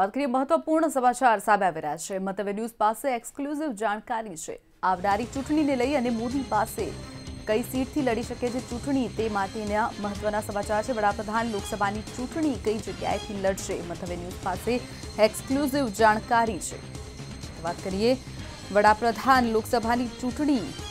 વાત કરીએ મહત્વપૂર્ણ સમાચાર સામે આવી રહ્યા છે. મંતવ્ય ન્યૂઝ પાસે એક્સક્લુઝિવ જાણકારી છે. આવનારી ચૂંટણીને લઈ અને મોદી પાસે કઈ સીટથી લડી શકે છે ચૂંટણી તે માટેના મહત્વના સમાચાર છે. વડાપ્રધાન લોકસભાની ચૂંટણી કઈ જગ્યાએથી લડશે? મંતવ્ય ન્યૂઝ પાસે એક્સક્લુઝિવ જાણકારી છે. વાત કરીએ વડાપ્રધાન લોકસભાની ચૂંટણી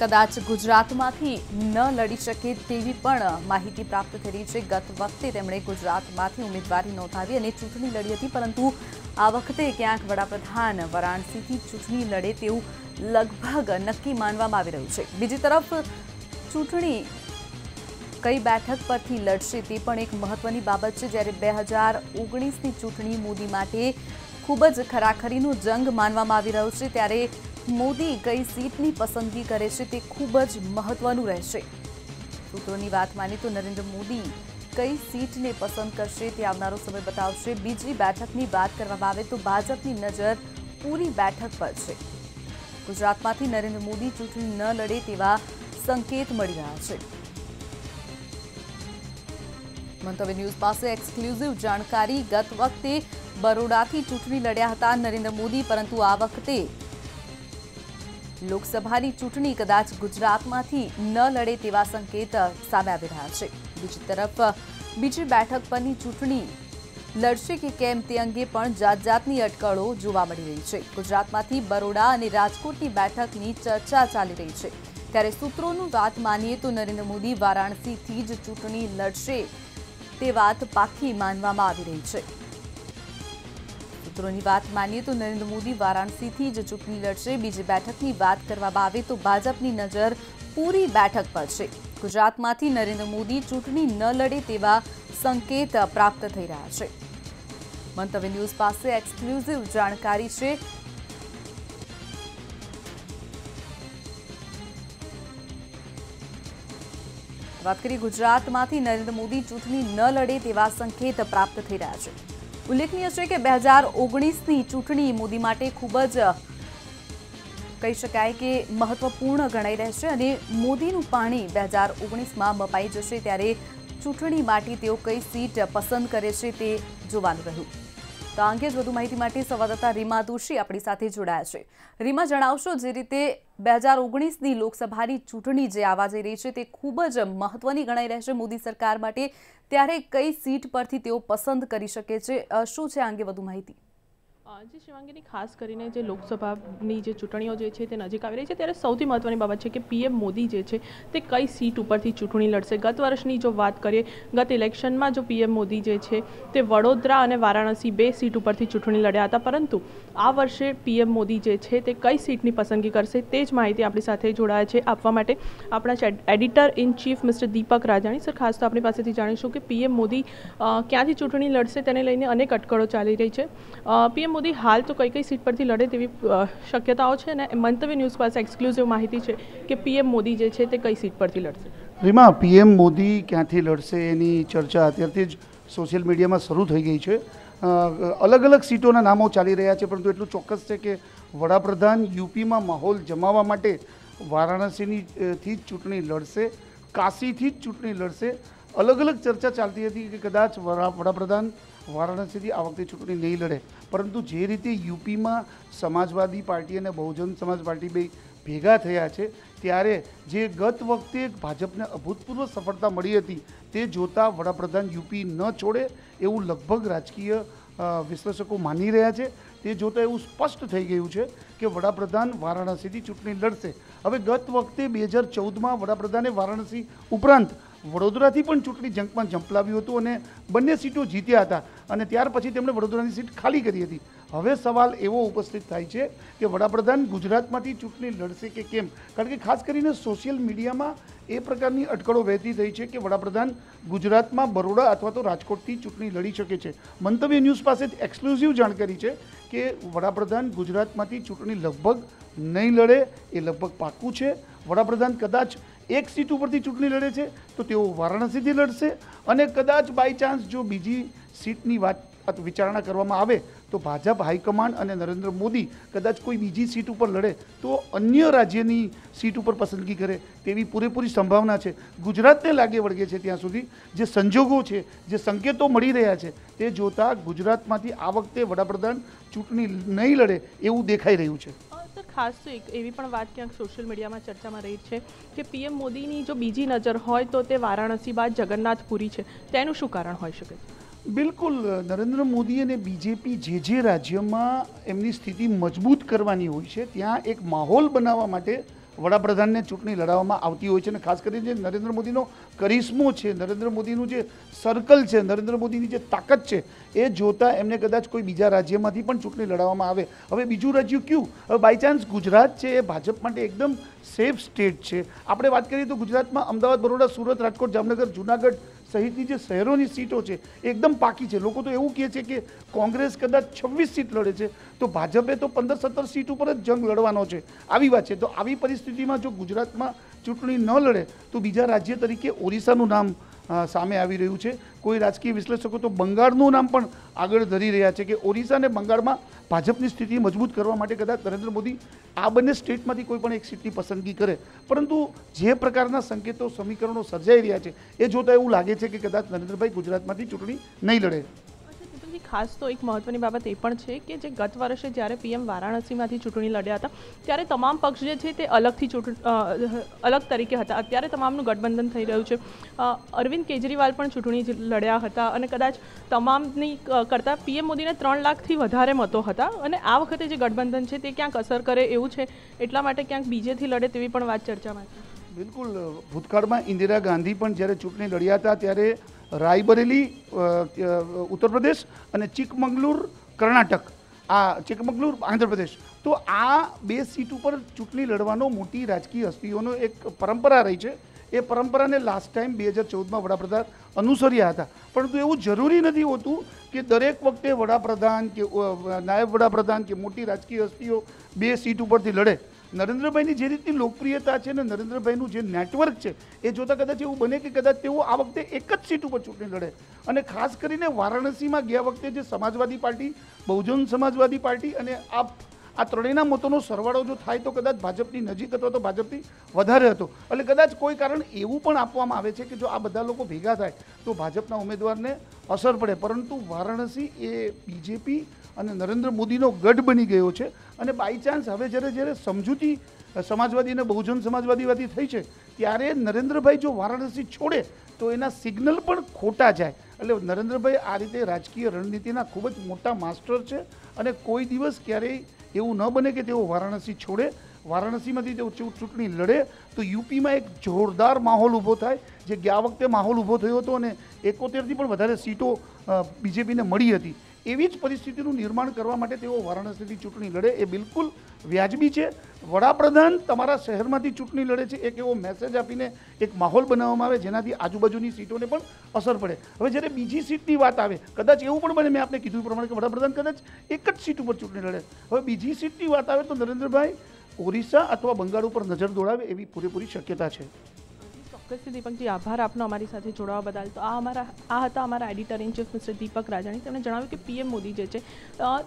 કદાચ ગુજરાતમાંથી ન લડી શકે તેવી પણ માહિતી પ્રાપ્ત થઈ રહી છે. ગત વખતે તેમણે ગુજરાતમાંથી ઉમેદવારી નોંધાવી અને ચૂંટણી લડી હતી, પરંતુ આ વખતે ક્યાંક વડાપ્રધાન વારાણસીથી ચૂંટણી લડે તેવું લગભગ નક્કી માનવામાં આવી રહ્યું છે. બીજી તરફ, ચૂંટણી કઈ બેઠક પરથી લડશે તે પણ એક મહત્વની બાબત છે. જ્યારે બે હજાર ઓગણીસની ચૂંટણી મોદી માટે ખૂબ જ ખરાખરીનો જંગ માનવામાં આવી રહ્યો છે ત્યારે મોદી કઈ સીટની પસંદગી કરે છે તે ખૂબ જ મહત્વનું રહેશે. સૂત્રોની વાત માની તો નરેન્દ્ર મોદી કઈ સીટને પસંદ કરશે તે આવનારો સમય બતાવશે. બીજી બેઠકની વાત કરવામાં આવે તો ભાજપની નજર પૂરી બેઠક પર છે. ગુજરાતમાંથી નરેન્દ્ર મોદી ચૂંટણી ન લડે તેવા સંકેત મળી રહ્યા છે. મંતવ્ય ન્યૂઝ પાસે એક્સક્લુઝિવ જાણકારી. ગત વખતે બરોડાથી ચૂંટણી લડ્યા હતા નરેન્દ્ર મોદી, પરંતુ આ વખતે લોકસભાની ચૂંટણી કદાચ ગુજરાતમાંથી ન લડે તેવા સંકેત સામે આવી રહ્યા છે. બીજી તરફ, બીજી બેઠક પરની ચૂંટણી લડશે કે કેમ તે અંગે પણ જાત જાતની અટકળો જોવા મળી રહી છે. ગુજરાતમાંથી બરોડા અને રાજકોટની બેઠકની ચર્ચા ચાલી રહી છે. ત્યારે સૂત્રોનું વાત માનીએ તો નરેન્દ્ર મોદી વારાણસીથી જ ચૂંટણી લડશે તે વાત પાકી માનવામાં આવી રહી છે. સૂત્રોની વાત માનીએ તો નરેન્દ્ર મોદી વારાણસીથી જ ચૂંટણી લડશે. બીજી બેઠકની વાત કરવામાં આવે તો ભાજપની નજર પૂરી બેઠક પર છે. ગુજરાતમાંથી નરેન્દ્ર મોદી ચૂંટણી ન લડે તેવા સંકેત પ્રાપ્ત થઈ રહ્યા છે. મંતવ્ય ન્યૂઝ પાસે એક્સક્લુઝિવ જાણકારી છે. વાત કરીએ ગુજરાતમાંથી નરેન્દ્ર મોદી ચૂંટણી ન લડે તેવા સંકેત પ્રાપ્ત થઈ રહ્યા છે. ઉલ્લેખનીય છે કે બે હજાર ઓગણીસની ચૂંટણી મોદી માટે ખૂબ જ, કહી શકાય કે મહત્વપૂર્ણ ગણાઈ રહેશે અને મોદીનું પાણી બે હજાર ઓગણીસમાં મપાઈ જશે ત્યારે ચૂંટણી માટે તેઓ કઈ સીટ પસંદ કરે છે તે જોવાનું રહ્યું. તો આ અંગે જ વધુ માહિતી માટે સંવાદદાતા રીમા દોશી આપણી સાથે જોડાયા છે. રીમા, જણાવશો જે રીતે બે હજાર ઓગણીસની લોકસભાની ચૂંટણી જે આવા જઈ રહી છે તે ખૂબ જ મહત્વની ગણાઈ રહેશે મોદી સરકાર માટે. ત્યારે કઈ સીટ પરથી તેઓ પસંદ કરી શકે છે? શું છે આ અંગે વધુ માહિતી? જે શિવાંગીની ખાસ કરીને જે લોકસભાની જે ચૂંટણીઓ જે છે તે નજીક આવી રહી છે, ત્યારે સૌથી મહત્વની બાબત છે કે પીએમ મોદી જે છે તે કઈ સીટ ઉપરથી ચૂંટણી લડશે? ગત વર્ષની જો વાત કરીએ, ગત ઇલેક્શનમાં જો પીએમ મોદી જે છે તે વડોદરા અને વારાણસી બે સીટ ઉપરથી ચૂંટણી લડ્યા હતા, પરંતુ આ વર્ષે પીએમ મોદી જે છે તે કઈ સીટની પસંદગી કરશે તે જ માહિતી આપણી સાથે જોડાયા છે આપવા માટે. આપણા editor in chief mister Deepak Rajani. Sir, ખાસ તો આપણી પાસેથી જાણીશું કે પીએમ મોદી ક્યાંથી ચૂંટણી લડશે તેને લઈને અનેક અટકળો ચાલી રહી છે. પીએમ મોદી હાલ તો કઈ કઈ સીટ પરથી લડે તેવી શક્યતાઓ છે અને મંતવ્ય ન્યૂઝ પાસે એક્સક્લુઝિવ માહિતી છે કે પીએમ મોદી જે છે તે કઈ સીટ પરથી લડશે? રીમા, પીએમ મોદી ક્યાંથી લડશે એની ચર્ચા અત્યારથી જ સોશિયલ મીડિયામાં શરૂ થઈ ગઈ છે. અલગ અલગ સીટોના નામો ચાલી રહ્યા છે, પરંતુ એટલું ચોક્કસ છે કે વડાપ્રધાન યુપીમાં માહોલ જમાવવા માટે વારાણસીની થી જ ચૂંટણી લડશે, કાશીથી જ ચૂંટણી લડશે. અલગ અલગ ચર્ચા ચાલતી હતી કે કદાચ વડાપ્રધાન વારાણસીથી આ વખતે ચૂંટણી નહીં લડે. પરંતુ જે રીતે યુપીમાં સમાજવાદી પાર્ટી અને બહુજન સમાજ પાર્ટી બે ભેગા થયા છે, ત્યારે જે ગત વખતે ભાજપને અભૂતપૂર્વ સફળતા મળી હતી, તે જોતાં વડાપ્રધાન યુપી ન છોડે એવું લગભગ રાજકીય વિશ્લેષકો માની રહ્યા છે. તે જોતાં એવું સ્પષ્ટ થઈ ગયું છે કે વડાપ્રધાન વારાણસીથી ચૂંટણી લડશે. હવે ગત વખતે બે હજાર ચૌદમાં વડાપ્રધાને વારાણસી ઉપરાંત વડોદરાથી પણ ચૂંટણી જંગમાં ઝંપલાવ્યું હતું અને બંને સીટો જીત્યા હતા. અને ત્યાર પછી તેમણે વડોદરાની સીટ ખાલી કરી હતી. હવે સવાલ એવો ઉપસ્થિત થાય છે કે વડાપ્રધાન ગુજરાતમાંથી ચૂંટણી લડશે કે કેમ? કારણ કે ખાસ કરીને સોશિયલ મીડિયામાં એ પ્રકારની અટકળો વહેતી થઈ છે કે વડાપ્રધાન ગુજરાતમાં બરોડા અથવા તો રાજકોટથી ચૂંટણી લડી શકે છે. મંતવ્ય ન્યૂઝ પાસે એક્સક્લુઝિવ જાણકારી છે કે વડાપ્રધાન ગુજરાતમાંથી ચૂંટણી લગભગ નહીં લડે એ લગભગ પાક્કું છે. વડાપ્રધાન કદાચ એક સીટ ઉપરથી ચૂંટણી લડે છે તો તેઓ વારાણસીથી લડશે અને કદાચ બાય ચાન્સ જો બીજી સીટની વાત વિચારણા કરવામાં આવે તો ભાજપ, હાઈકમાન્ડ અને નરેન્દ્ર મોદી કદાચ કોઈ બીજી સીટ ઉપર લડે તો અન્ય રાજ્યની સીટ ઉપર પસંદગી કરે તેવી પૂરેપૂરી સંભાવના છે. ગુજરાતને લાગે વળગે છે ત્યાં સુધી જે સંજોગો છે, જે સંકેતો મળી રહ્યા છે તે જોતાં ગુજરાતમાંથી આ વખતે વડાપ્રધાન ચૂંટણી નહીં લડે એવું દેખાઈ રહ્યું છે. ખાસ તો એક એવી પણ વાત ક્યાંક સોશિયલ મીડિયામાં ચર્ચામાં રહી છે કે પીએમ મોદીની જો બીજી નજર હોય તો તે વારાણસી બાદ જગન્નાથપુરી છે. તેનું શું કારણ હોઈ શકે છે? બિલકુલ, નરેન્દ્ર મોદી અને બીજેપી જે જે રાજ્યમાં એમની સ્થિતિ મજબૂત કરવાની હોય છે, ત્યાં એક માહોલ બનાવવા માટે વડાપ્રધાનને ચૂંટણી લડાવવામાં આવતી હોય છે અને ખાસ કરીને જે નરેન્દ્ર મોદીનો કરિશ્મો છે, નરેન્દ્ર મોદીનું જે સર્કલ છે, નરેન્દ્ર મોદીની જે તાકાત છે, એ જોતાં એમને કદાચ કોઈ બીજા રાજ્યમાંથી પણ ચૂંટણી લડાવવામાં આવે. હવે બીજું રાજ્ય કયું? હવે બાય ચાન્સ ગુજરાત છે, એ ભાજપ માટે એકદમ સેફ સ્ટેટ છે. આપણે વાત કરીએ તો ગુજરાતમાં અમદાવાદ, બરોડા, સુરત, રાજકોટ, જામનગર, જુનાગઢ સહિતની જે શહેરોની સીટો છે, એકદમ પાકી છે. લોકો તો એવું કહે છે કે કોંગ્રેસ કદાચ છવ્વીસ સીટ લડે છે, તો ભાજપે તો પંદર સત્તર સીટ ઉપર જ જંગ લડવાનો છે. આવી વાત છે. તો આવી પરિસ્થિતિમાં જો ગુજરાતમાં ચૂંટણી ન લડે, તો બીજા રાજ્ય તરીકે ઓરિસ્સાનું નામ સામે આવી રહ્યું છે. કોઈ રાજકીય વિશ્લેષકો તો બંગાળનું નામ પણ આગળ ધરી રહ્યા છે કે ઓરિસ્સા અને બંગાળમાં ભાજપની સ્થિતિ મજબૂત કરવા માટે કદાચ નરેન્દ્ર મોદી આ બંને સ્ટેટમાંથી કોઈ પણ એક સીટની પસંદગી કરે. પરંતુ જે પ્રકારના સંકેતો, સમીકરણો સર્જાઈ રહ્યા છે, એ જોતાં એવું લાગે છે કે કદાચ નરેન્દ્રભાઈ ગુજરાતમાંથી ચૂંટણી નહીં લડે. ખાસ તો એક મહત્વની બાબત એ પણ છે કે જે ગત વર્ષે જ્યારે પીએમ વારાણસીમાંથી ચૂંટણી લડ્યા હતા, ત્યારે તમામ પક્ષ જે છે તે અલગથી ચૂંટણી અલગ તરીકે હતા. અત્યારે તમામનું ગઠબંધન થઈ રહ્યું છે. અરવિંદ કેજરીવાલ પણ ચૂંટણી લડ્યા હતા અને કદાચ તમામની કરતાં પીએમ મોદીને ત્રણ લાખથી વધારે મતો હતા અને આ વખતે જે ગઠબંધન છે તે ક્યાંક અસર કરે એવું છે? એટલા માટે ક્યાંક બીજેથી લડે તેવી પણ વાત ચર્ચામાં છે. બિલકુલ. ભૂતકાળમાં ઇન્દિરા ગાંધી પણ જ્યારે ચૂંટણી લડ્યા હતા ત્યારે રાયબરેલી ઉત્તર પ્રદેશ અને ચિકમંગલુર, કર્ણાટક. આ ચિકમંગલુર આંધ્રપ્રદેશ તો આ બે સીટ ઉપર ચૂંટણી લડવાનો મોટી રાજકીય હસ્તીઓનો એક પરંપરા રહી છે. એ પરંપરાને લાસ્ટ ટાઈમ બે હજાર ચૌદમાં વડાપ્રધાન અનુસર્યા હતા. પરંતુ એવું જરૂરી નથી હોતું કે દરેક વખતે વડાપ્રધાન કે નાયબ વડાપ્રધાન કે મોટી રાજકીય હસ્તીઓ બે સીટ ઉપરથી લડે. નરેન્દ્રભાઈની જે રીતની લોકપ્રિયતા છે ને નરેન્દ્રભાઈનું જે નેટવર્ક છે, એ જોતાં કદાચ એવું બને કે કદાચ તેઓ આ વખતે એક જ સીટ ઉપર ચૂંટણી લડે. અને ખાસ કરીને વારાણસીમાં ગયા વખતે જે સમાજવાદી પાર્ટી, બહુજન સમાજવાદી પાર્ટી અને આ આ ત્રણેયના મતોનો સરવાળો જો થાય તો કદાચ ભાજપની નજીક અથવા તો ભાજપથી વધારે હતો. એટલે કદાચ કોઈ કારણ એવું પણ આપવામાં આવે છે કે જો આ બધા લોકો ભેગા થાય તો ભાજપના ઉમેદવારને અસર પડે. પરંતુ વારાણસી એ બીજેપી અને નરેન્દ્ર મોદીનો ગઢ બની ગયો છે. અને બાય ચાન્સ હવે જ્યારે જ્યારે સમજૂતી સમાજવાદી અને બહુજન સમાજવાદીવાદી થઈ છે, ત્યારે નરેન્દ્રભાઈ જો વારાણસી છોડે, તો એના સિગ્નલ પણ ખોટા જાય. એટલે નરેન્દ્રભાઈ આ રીતે રાજકીય રણનીતિના ખૂબ જ મોટા માસ્ટર છે અને કોઈ દિવસ ક્યારેય એવું ન બને કે તેઓ વારાણસી છોડે. વારાણસીમાંથી તેઓ ચૂંટણી લડે. તો યુપીમાં એક જોરદાર માહોલ ઊભો થાય, જે ગયા વખતે માહોલ ઊભો થયો હતો અને એકોતેરથી પણ વધારે સીટો બીજેપીને મળી હતી. એવી જ પરિસ્થિતિનું નિર્માણ કરવા માટે તેઓ વારાણસીથી ચૂંટણી લડે, એ બિલકુલ વ્યાજબી છે. વડાપ્રધાન તમારા શહેરમાંથી ચૂંટણી લડે છે, એક એવો મેસેજ આપીને એક માહોલ બનાવવામાં આવે, જેનાથી આજુબાજુની સીટોને પણ અસર પડે. હવે જ્યારે બીજી સીટની વાત આવે, કદાચ એવું પણ બને, મેં આપને કીધું પ્રમાણે કે વડાપ્રધાન કદાચ એક જ સીટ ઉપર ચૂંટણી લડે. હવે બીજી સીટની વાત આવે તો નરેન્દ્રભાઈ ઓરિસ્સા અથવા બંગાળ ઉપર નજર દોડાવે એવી પૂરેપૂરી શક્યતા છે. ચોક્કસથી દીપકજી, આભાર આપનો અમારી સાથે જોડાવા બદલ. તો આ અમારા, આ હતા અમારા editor in chief mister Deepak Rajani. તેમણે જણાવ્યું કે પીએમ મોદી જે છે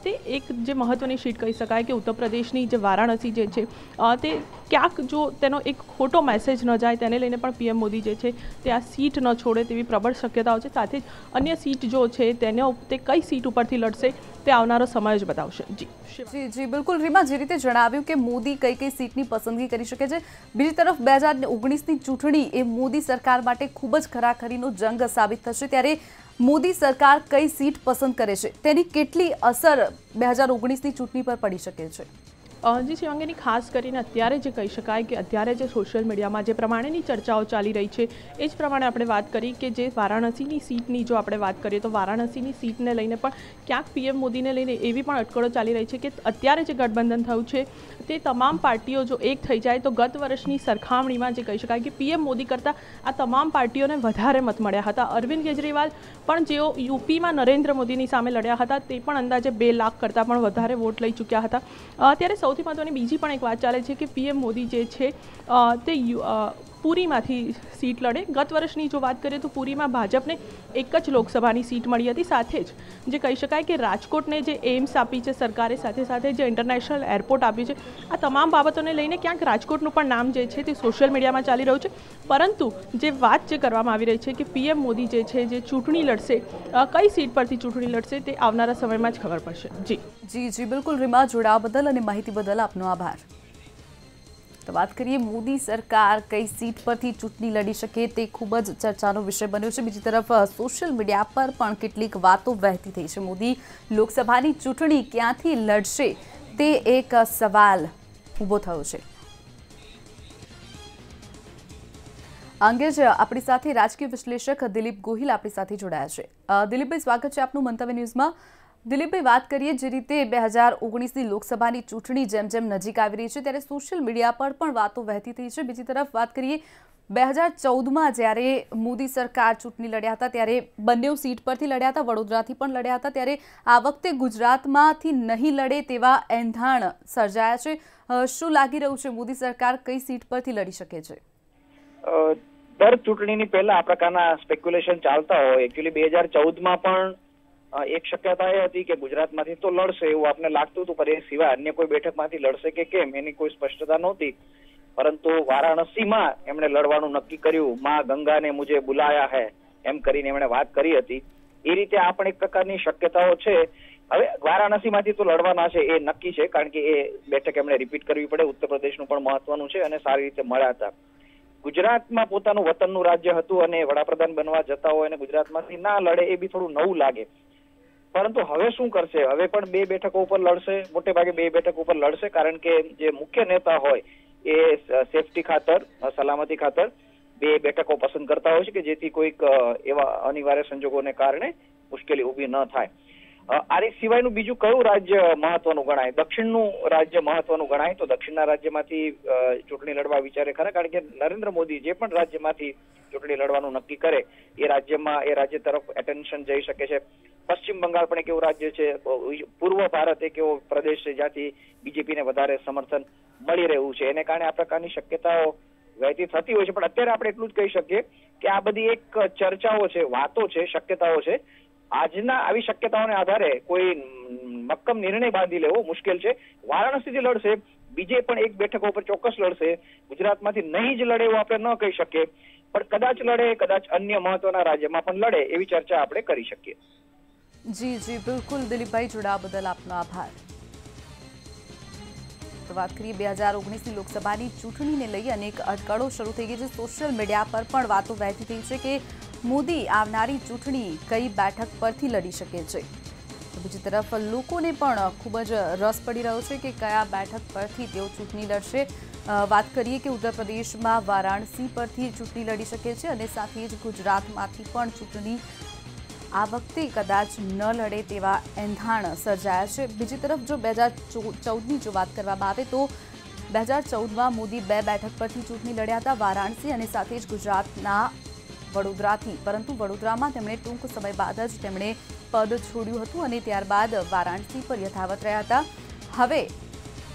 તે એક જે મહત્ત્વની સીટ કહી શકાય કે ઉત્તર પ્રદેશની જે વારાણસી જે છે તે ક્યાંક જો તેનો એક ખોટો મેસેજ ન જાય તેને લઈને પણ પીએમ મોદી જે છે, તે આ સીટ ન છોડે તેવી પ્રબળ શક્યતાઓ છે. સાથે જ અન્ય સીટ જો છે, તેને, તે કઈ સીટ ઉપરથી લડશે, તે આવનારો સમય જ બતાવશે. જી. જી જી, બિલકુલ. રીમા, જે રીતે જણાવ્યું કે મોદી કઈ કઈ સીટની પસંદગી કરી શકે છે. બીજી તરફ બે હજાર ઓગણીસની ચૂંટણી એ મોદી સરકાર માટે ખૂબ જ ખરાખરીનો જંગ સાબિત થશે. ત્યારે મોદી સરકાર કઈ સીટ પસંદ કરે છે? તેની કેટલી અસર બે હજાર ઓગણીસની ચૂંટણી પર પડી શકે છે? અ, જી શિવાંગીની ખાસ કરીને અત્યારે જે કહી શકાય કે અત્યારે જે સોશિયલ મીડિયામાં જે પ્રમાણેની ચર્ચાઓ ચાલી રહી છે એ જ પ્રમાણે આપણે વાત કરી કે જે વારાણસીની સીટની જો આપણે વાત કરીએ તો વારાણસીની સીટને લઈને પણ ક્યાંક પીએમ મોદીને લઈને એવી પણ અટકળો ચાલી રહી છે કે અત્યારે જે ગઠબંધન થયું છે તે તમામ પાર્ટીઓ જો એક થઈ જાય તો ગત વર્ષની સરખામણીમાં જે કહી શકાય કે પીએમ મોદી કરતાં આ તમામ પાર્ટીઓને વધારે મત મળ્યા હતા. અરવિંદ કેજરીવાલ પણ જેઓ યુપીમાં નરેન્દ્ર મોદીની સામે લડ્યા હતા તે પણ અંદાજે બે લાખ કરતાં પણ વધારે વોટ લઈ ચૂક્યા હતા. અ, ત્યારે સૌથી મહત્ત્વની બીજી પણ એક વાત ચાલે છે કે પીએમ મોદી જે છે અ, તે યુ- અ, પુરીમાંથી સીટ લડે. ગત વર્ષની જો વાત કરીએ તો પુરીમાં ભાજપને એક જ લોકસભાની સીટ મળી હતી, સાથે જ જે કહી શકાય કે રાજકોટને જે એમ્સ આપી છે સરકારે, સાથે સાથે જે ઇન્ટરનેશનલ એરપોર્ટ આપ્યું છે, આ તમામ બાબતોને લઈને ક્યાંક રાજકોટનું પણ નામ જે છે તે સોશિયલ મીડિયામાં ચાલી રહ્યું છે. પરંતુ જે વાત જે કરવામાં આવી રહી છે કે પીએમ મોદી જે છે, જે ચૂંટણી લડશે કઈ સીટ પરથી ચૂંટણી લડશે તે આવનારા સમયમાં જ ખબર પડશે. જી. જી જી, બિલકુલ. રીમા જોડાવા બદલ અને માહિતી બદલ આપનો આભાર. તો વાત કરીએ મોદી સરકાર કઈ સીટ પરથી ચૂંટણી લડી શકે તે ખૂબ જ ચર્ચાનો વિષય બન્યો છે. બીજી તરફ સોશિયલ મીડિયા પર પણ કેટલીક વાતો વહેતી થઈ છે. મોદી લોકસભાની ચૂંટણી ક્યાંથી લડશે તે એક સવાલ ઊભો થયો છે. અંગે જ આપણી સાથે રાજકીય વિશ્લેષક દિલીપ ગોહિલ આપણી સાથે જોડાયા છે. દિલીપભાઈ, સ્વાગત છે આપનું મંતવ્ય ન્યૂઝમાં. દિલીપભાઈ, વાત કરીએ જે રીતે બે હજાર ઓગણીસની લોકસભાની ચૂંટણી જેમ જેમ નજીક આવી રહી છે, ત્યારે સોશિયલ મીડિયા પર પણ વાતો વહેતી થઈ છે. બીજી તરફ વાત કરીએ બે હજાર ચૌદમાં જ્યારે મોદી સરકાર ચૂંટણી લડ્યા હતા, ત્યારે બંને સીટ પરથી લડ્યા હતા, વડોદરાથી પણ લડ્યા હતા, ત્યારે આ વખતે ગુજરાતમાંથી નહીં લડે તેવા એંધાણ સર્જાયા છે. શું લાગી રહ્યું છે મોદી સરકાર કઈ સીટ પરથી લડી શકે છે? દર ચૂંટણીની પહેલા આ પ્રકારના સ્પેક્યુલેશન ચાલતા હોય. એકચ્યુઅલી બે હજાર ચૌદમાં પણ એક શક્યતા એ હતી કે ગુજરાતમાંથી તો લડશે એવું આપને લાગતું હતું, પણ એ સિવાય અન્ય કોઈ બેઠકમાંથી લડશે કે કેમ એની કોઈ સ્પષ્ટતા નહોતી. પરંતુ વારાણસીમાં એમણે લડવાનું નક્કી કર્યું. માં ગંગાને મુજે બુલાયા હે, એમ કરીને એમણે વાત કરી હતી. એ રીતે આ પણ એક પ્રકારની શક્યતાઓ છે. હવે વારાણસીમાંથી તો લડવાના છે એ નક્કી છે, કારણ કે એ બેઠક એમણે રિપીટ કરવી પડે. ઉત્તર પ્રદેશનું પણ મહત્વનું છે અને સારી રીતે મળ્યા હતા. ગુજરાતમાં પોતાનું વતનનું રાજ્ય હતું અને વડાપ્રધાન બનવા જતા હોય અને ગુજરાતમાંથી ના લડે એ બી થોડું નવું લાગે. પરંતુ હવે શું કરશે? હવે પણ બે બેઠકો ઉપર લડશે મોટે ભાગે બે બેઠક ઉપર લડશે, કારણ કે જે મુખ્ય નેતા હોય એ સેફટી ખાતર, સલામતી ખાતર બે બેઠકો પસંદ કરતા હોય છે કે જેથી કોઈક એવા અનિવાર્ય સંજોગોને કારણે મુશ્કેલી ઊભી ન થાય. આરે સિવાયનું બીજું કયું રાજ્ય મહત્વનું ગણાય? દક્ષિણનું રાજ્ય મહત્વનું ગણાય? તો દક્ષિણના રાજ્યમાંથી ચૂંટણી લડવા વિચારે ખરા? કારણ કે નરેન્દ્ર મોદી જે પણ રાજ્યમાંથી ચૂંટણી લડવાનું નક્કી કરે, એ રાજ્યમાં, એ રાજ્ય તરફ એટેન્શન જઈ શકે છે. પશ્ચિમ બંગાળ પણ એક એવું રાજ્ય છે, પૂર્વ ભારત એક એવો પ્રદેશ છે જ્યાંથી બીજેપીને વધારે સમર્થન મળી રહ્યું છે. એને કારણે આ પ્રકારની શક્યતાઓ વહેતી થતી હોય છે. પણ અત્યારે આપણે એટલું જ કહી શકીએ કે આ બધી એક ચર્ચાઓ છે, વાતો છે, શક્યતાઓ છે. આજના આવી શક્યતાઓને આધારે કોઈ મક્કમ નિર્ણય બાંધી લેવો મુશ્કેલ છે. વારાણસીથી લડશે, બીજે પણ એક બેઠકો ઉપર ચોક્કસ લડશે. ગુજરાતમાંથી નહીં જ લડે એવું આપણે ન કહી શકીએ. પણ કદાચ લડે, કદાચ અન્ય મહત્વના રાજ્યમાં પણ લડે એવી ચર્ચા આપણે કરી શકીએ. જી જી, બિલકુલ દિલીપભાઈ, જોડાવા બદલ આપનો આભાર. તો વાત કરીએ બે હજાર ઓગણીસની લોકસભાની ચૂંટણીને લઈ અનેક અટકળો શરૂ થઈ ગઈ છે. સોશિયલ મીડિયા પર પણ વાતો વહેતી થઈ છે કે મોદી આવનારી ચૂંટણી કઈ બેઠક પરથી લડી શકે છે. બીજી તરફ લોકોને પણ ખૂબ જ રસ પડી રહ્યો છે કે કયા બેઠક પરથી તેઓ ચૂંટણી લડશે. વાત કરીએ કે ઉત્તર પ્રદેશમાં વારાણસી પરથી ચૂંટણી લડી શકે છે અને સાથે જ ગુજરાતમાંથી પણ ચૂંટણી આ વખતે કદાચ ન લડે તેવા એંધાણ સર્જાયા છે. બીજી તરફ જો બે હજાર ચૌદની જો વાત કરવામાં આવે તો બે હજાર ચૌદમાં મોદી બે બેઠક પરથી ચૂંટણી લડ્યા હતા વારાણસી અને સાથે જ ગુજરાતના વડોદરાથી. પરંતુ વડોદરામાં તેમણે ટૂંક સમય બાદ જ તેમણે પદ છોડ્યું હતું અને ત્યારબાદ વારાણસી પર યથાવત રહ્યા હતા. હવે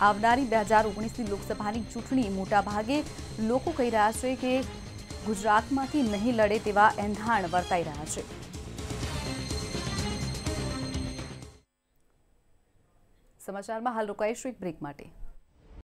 આવનારી બે હજાર ઓગણીસની લોકસભાની ચૂંટણી મોટાભાગે લોકો કહી રહ્યા છે કે ગુજરાતમાંથી નહીં લડે તેવા એંધાણ વર્તાઈ રહ્યા છે. સમાચારમાં હાલ રોકાઈશું એક બ્રેક માટે.